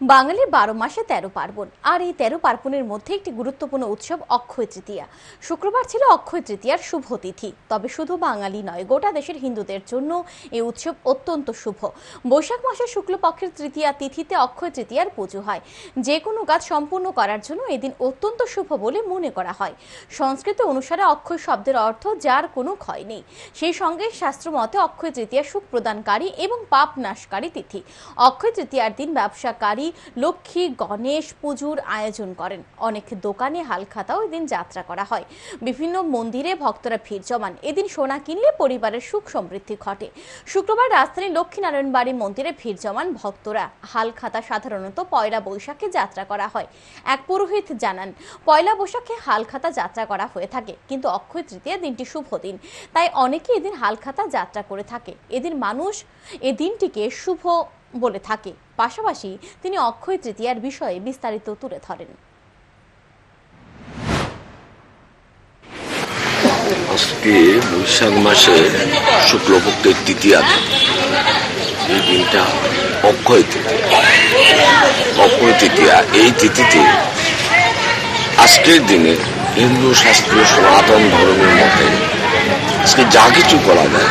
বাঙালির বারো মাসে তেরো পার্বণ। আর এই তেরো পার্বণের মধ্যে একটি গুরুত্বপূর্ণ উৎসব অক্ষয় তৃতীয়া। শুক্রবার ছিল অক্ষয় তৃতীয়ার শুভ তিথি, তবে শুধু বাঙালি নয়, গোটা দেশের হিন্দুদের জন্য এই উৎসব অত্যন্ত শুভ। বৈশাখ মাসের শুক্লপক্ষের তৃতীয়া তিথিতে অক্ষয় তৃতীয়ার পুজো হয়। যে কোনো কাজ সম্পূর্ণ করার জন্য এদিন অত্যন্ত শুভ বলে মনে করা হয়। সংস্কৃত অনুসারে অক্ষয় শব্দের অর্থ যার কোনো ক্ষয় নেই। সেই সঙ্গে শাস্ত্র মতে অক্ষয় তৃতীয়া সুখ প্রদানকারী এবং পাপ নাশকারী তিথি। অক্ষয় তৃতীয়ার দিন ব্যবসাকারী লক্ষ্মী গণেশ পুজোর আয়োজন করেন। অনেক দোকানে হালখাতাও এদিন যাত্রা করা হয়। বিভিন্ন মন্দিরে ভক্তরা ভিড় জমান। এদিন সোনা কিনলে পরিবারের সুখ সমৃদ্ধি ঘটে। শুক্রবার রাজধানীর লক্ষ্মীনারায়ণ বাড়ি মন্দিরে ভিড় জমান ভক্তরা। হালখাতা সাধারণত পয়লা বৈশাখে যাত্রা করা হয়। এক পুরোহিত জানান, পয়লা বৈশাখে হালখাতা যাত্রা করা হয়ে থাকে, কিন্তু অক্ষয় তৃতীয়া দিনটি শুভ দিন। তাই অনেকে এদিন হালখাতা যাত্রা করে থাকে। এদিন মানুষ এ দিনটিকে শুভ বলে থাকে। পাশাপাশি তিনি অক্ষয় তৃতীয়ার বিষয়ে বিস্তারিত তুলে ধরেন। আজকে বৈশাখ মাসে শুক্লপক্ষের তৃতীয়া এই দিনটা অক্ষয় তৃতীয়া। অক্ষয় তৃতীয়া, এই তিথিতে আজকের দিনে হিন্দু শাস্ত্রীয় সনাতন ধর্মের মতে আজকে যা কিছু করা যায়